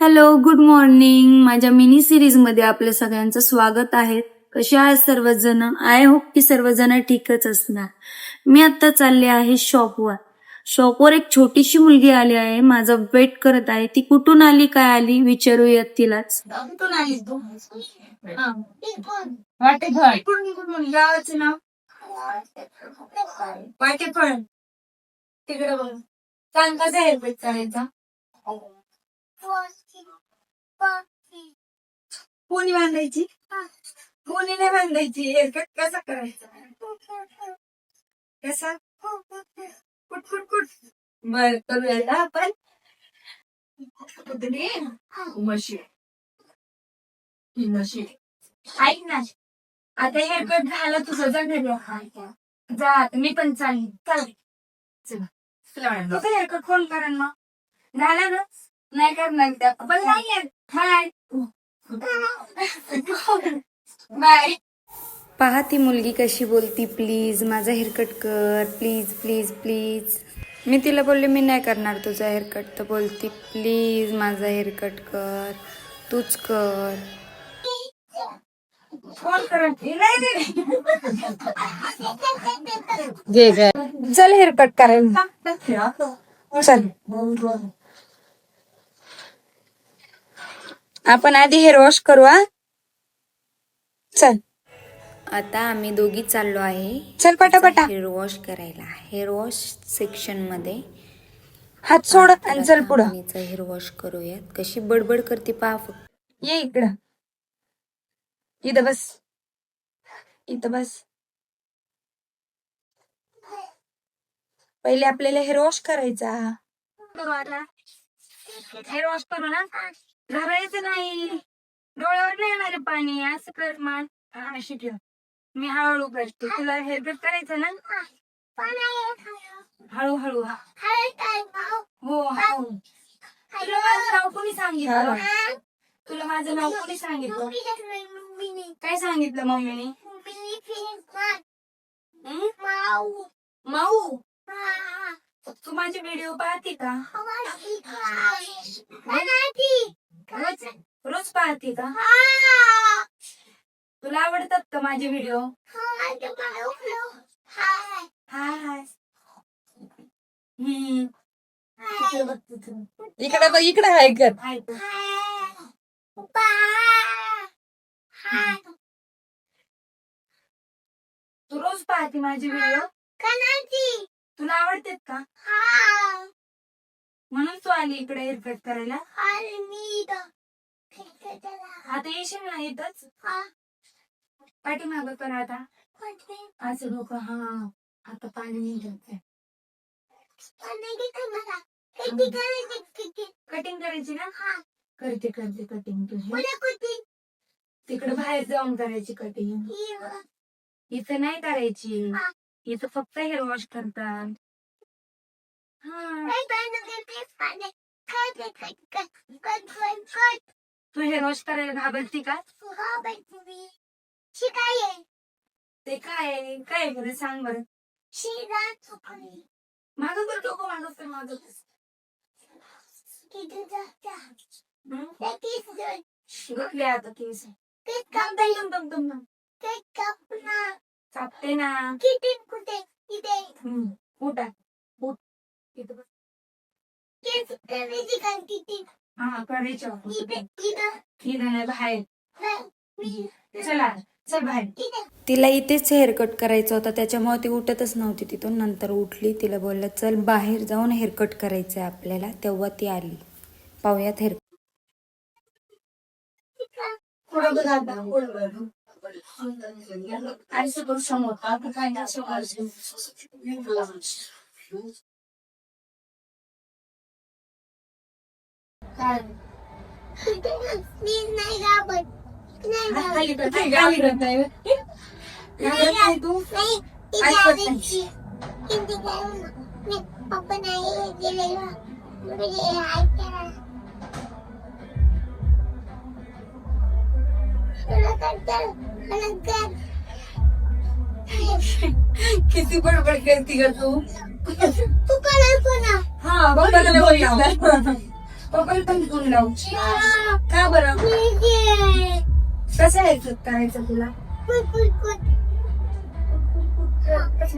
Hello good morning माझ्या मिनी सिरीजमध्ये आपलं सगळ्यांचं स्वागत आहे. कसे आहात सर्वजण? आय होप की सर्वजण ठीकच असणार. मी आता चालले आहे शॉपवर शॉपवर एक छोटीशी मुलगी आली आहे. माझा वेट करत आहे. ती कुठून आली काय आली विचारूयात तिलाच कुठून आलीस तू वाटेफळ. कुठून कुठून गावाचं नाव वाटेफळ. तिकडे बघ. सांग कसं करायचा कोणी बांधायची? कोणी नाही बांधायची. हेअरकट कसा करायचा? कसा? कुट कुट कुट बर करूया आपण. कुठली? म्हशी ही म्हशी ऐक ना. आता हेअरकट झालं तुझं. जा घरी. जा आता मी पण चालेल. चालेल चला. तुझं हेअरकट कोण करेन मग. झालं ना? नाही करणार त्या. पण नाही. हाय. बाय. पहा ती मुलगी कशी बोलती प्लीज माझा हेअरकट कर. Please please please. मी तिला बोलले मी नाही करणार तुझा हेअरकट तर बोलती प्लीज माझा हेअरकट कर. तूच कर. चल हेअरकट करायला. चल. आपण आधी हेअर वॉश करू हा. चल. आता आम्ही दोघी चाललो आहे. चल पटापटा. हेअर वॉश करायला. हेअर वॉश सेक्शनमध्ये. हात सोड आणि चल पुढं. हेअर वॉश करूयात. कशी बडबड करते पहा ये इकडं. इथं बस. इथं बस. पहिले आपल्याला हेअर वॉश करायचा. हेअर वॉश करू ना. घरायचं नाही. डोळ्यावर नाही येणार पाणी. असं कर मान अशी ठेव. मी हळूहळू करते. तुला कट करायचं ना? हळूहळू हा. हो हळू तुला माझं नाव कोणी सांगितलं? तुला माझं नाव कोणी सांगितलं? काय सांगितलं मम्मीने? हं? माऊ. तू माझे व्हिडिओ पाहते का? रोज रोज पाहते का? तुला आवडतात का माझे व्हिडिओ? हाय. हम्म इकडे बघ तिथं. इकडे बघ इकडे आहे कर. हाय तू. तू रोज पाहते माझे व्हिडिओ? तुला आवडतात का? तू आली इकडे हेअरकट करायला? आता येशील ना इथंच? पाठीमाग कर आता. असं डोकं हा. आता पाणी निघत कटिंग करायची ना? करते करते कटिंग तुझी तिकडे बाहेर जाऊन करायची कटिंग इथं. नाही करायची. इथं फक्त हेअर वॉश करतात. तू हेअर वॉश करायला घाबरती का ते काय आहे? काय आहे बरं सांग बरं मागं कर डोकं मागं कर मागं. हं? गुतले आता केस दम दम दम दम दम चापते ना हं. उठा. हा करायचं इथं नाही बाहेर. चला चल बाहेर. तिला इथेच हेअरकट करायचा होता त्याच्यामुळे ती उठतच नव्हती तिथून. नंतर उठली तिला बोललं चल बाहेर जाऊन हेअरकट करायचंय आपल्याला. तेव्हा ती आली. पाहूयात हेअर नाही समोर काय खाली कर खाली कर नाही घाबरत नाही तू ऐकत नाही पप्पा नाही गेलेलं म्हणजे ऐकायला तुला करतात मला कर किती बडबड करते का तू तू करायचो ना हा बघ पप्पाला पण फोन लावू का बरं? कसं यायचं करायचं तुला?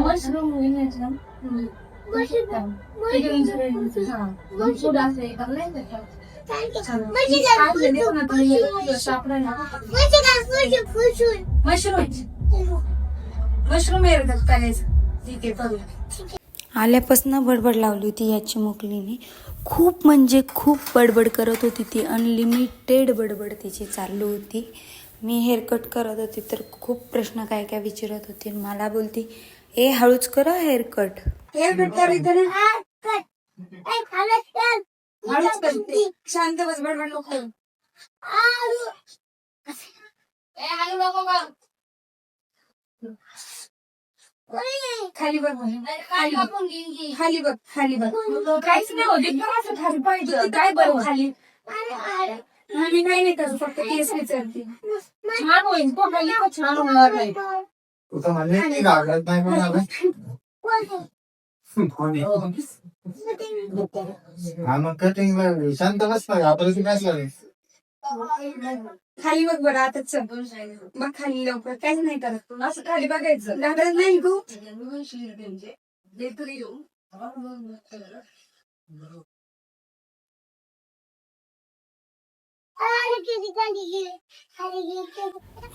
मशरूम. मशरूम मशरूम करायचं ठीक आहे करूया आल्यापासून बडबड लावली होती या चिमुकलीने खूप म्हणजे खूप बडबड करत होती ती. अनलिमिटेड बडबड तिची चालू होती. मी हेअरकट करत होती तर खूप प्रश्न काय काय विचारत होती. आणि मला बोलती ए हळूच करा हेअरकट शांत बस बडबड नको खाली बघ खाली बघ. खाली बघ खाली बघ. काहीच नाही होत. एकदम असं खाली पाहिजे. काय बरं? खाली. मी काही नाही करत फक्त केस विचारते. छान होईल. तो खाली पण छान होणार नाही. तू तर म्हणले की गावात नाही म्हणाला हा. मग कटिंगला शांत बस ना. आपण काय लागेल खाली बघ बरं आताच मग खाली लवकर. काहीच नाही करत असं खाली बघायचं. घाबरत नाही गो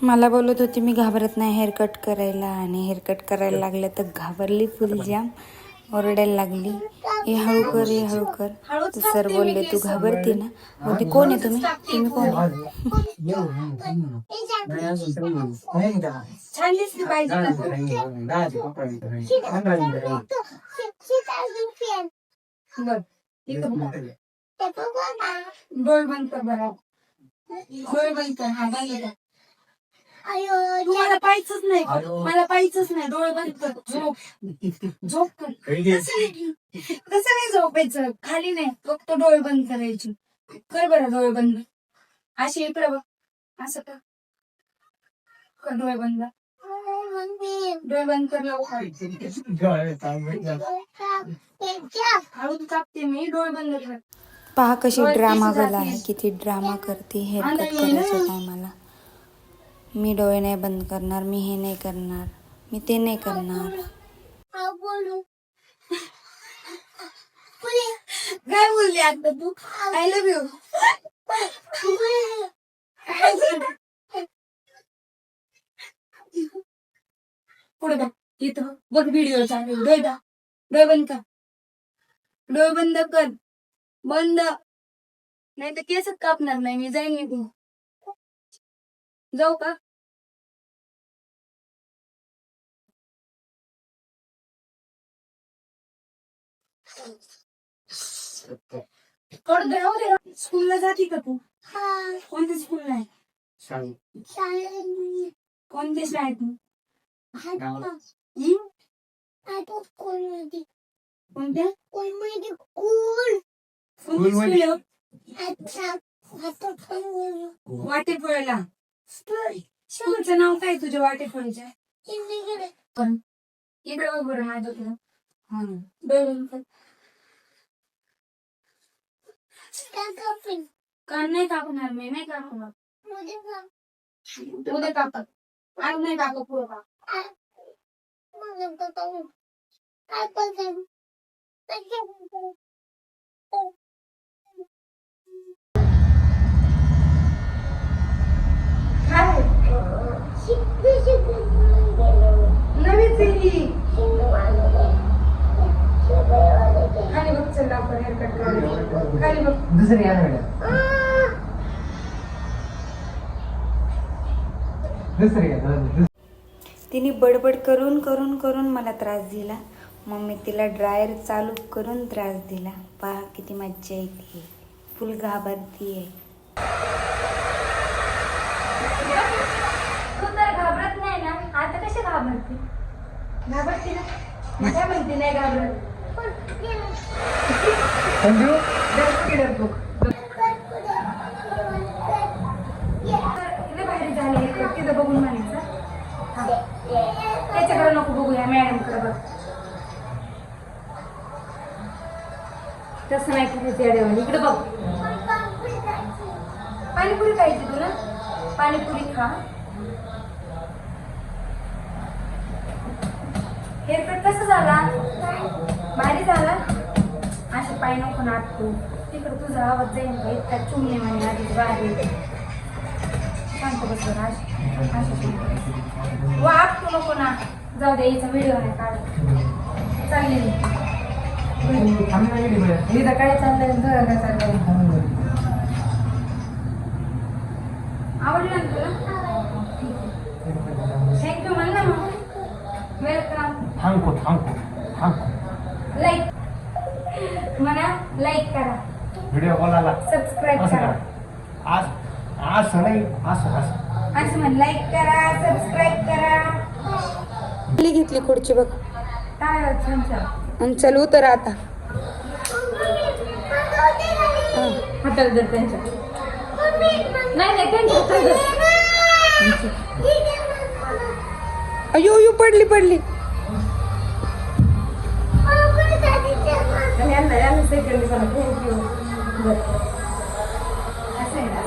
मला बोलत होती मी घाबरत नाही हेअरकट करायला आणि हेअरकट करायला लागलं तर घाबरली फुल जाम ओरडायला लागली हे हळू कर हे हळू कर तर सर बोलले तू घाबरते ना मग ती कोण आहे तुम्ही तुम्ही कोण आहे डोळ बंद कर बरं डोळ बंद कर हा बंद तुम्हाला पाहायचंच नाही. मला पाहायचंच नाही. डोळे बंद कर. झोप. झोप कर. कसं नाही झोपायचं खाली नाही. फक्त डोळे बंद करायचे. कर बरं डोळे बंद. अशी इकडे बघ असं कर. डोळे बंद. डोळे बंद कर लवकर. हळू कापते मी. डोळे बंद कर. पहा कशी ड्रामा. आहे किती ड्रामा करते हेअरकट आणि- करायच्या टायमाला मी डोळे नाही बंद करणार मी हे नाही करणार मी ते नाही करणार. काय बोलली आता तू? आय लव्ह यू पुढे बघ इथं बघ व्हिडिओ चालू डोळे दा. डोळे बंद कर. डोळे बंद कर. बंद. नाही तर केसच कापणार नाही. मी जाईन निघून. जाऊ का? स्कूलला जाती का तू? कोणत्या स्कूलला आहे कोणत्या शाळेत. तू? कोणत्या? कोणत्या स्कूल? शाळेचं नाव काय तुझ्या वाटेफळीच्या इकडे बघ बरं माझं तुला डोळे बंद कर. कान नाही कापणार मी नाही कापणार उद्या कापत आज नाही कापत पुढं काप नवीच आहे ही. खाली बघ चल लवकर haircut करायला. खाली बघ. दुसरी या मॅडम दुसरी या तिने बडबड करून करून करून मला त्रास दिला. मग मी तिला ड्रायर चालू करून त्रास दिला. पहा किती मज्जा येते. फुल घाबरती आहे तू तर घाबरत नाही ना आता कशी घाबरते घाबरते ना. काय म्हणते नाही घाबरत. संजू? डरपोक इथे बाहेर झाले तिथं बघून म्हणायचं. हा. त्याच्याकडे नको बघूया मॅडमकडे बघ. तसं नाही करायचं या देवाने इकडे बघ. पाणीपुरी खायची तुला पाणीपुरी खा. हेअरकट कसा झाला? भारी झाला. असे पाय नको नाटकू तिकडे तुझा आवाज जाईल का इतका चुमले म्हणे आधीच बाहेर. शांत बस जरा, अशी अशी शांत नको ना. जाऊ दे याचा व्हिडिओ नाही काढ. चालले मी. काय चाललंय? काय चाललंय? आवडलं ना तुला थँक्यू म्हण ना मग वेलकम थांबको थांबको थांबको. लाईक म्हणा लाईक करा. व्हिडिओ कॉलला सबस्क्राईब करा. आज असं नाही असं असं असं म्हण लाईक करा सबस्क्राईब करा. खाली घेतली खुर्ची बघ. काय आणि चल उतर आता. हाताला त्यांच्या. नाही नाही त्यांच्या हाताला धर. अयो अयो पडली पडली. आणि यांना यांना सेकंड करा थँक्यू बरं असं आहे ना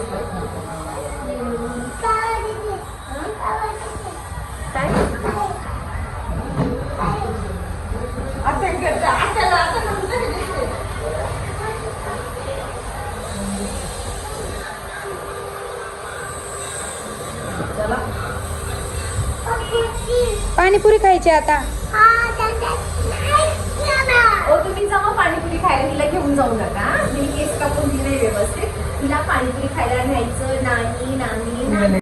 काय आता करता आता पाणीपुरी खायची आता ओ तुम्ही जावा पाणीपुरी खायला तिला घेऊन जाऊ नका. मी केस कापून दिले व्यवस्थित. तिला पाणीपुरी खायला न्यायचं. नाही नाही नाही.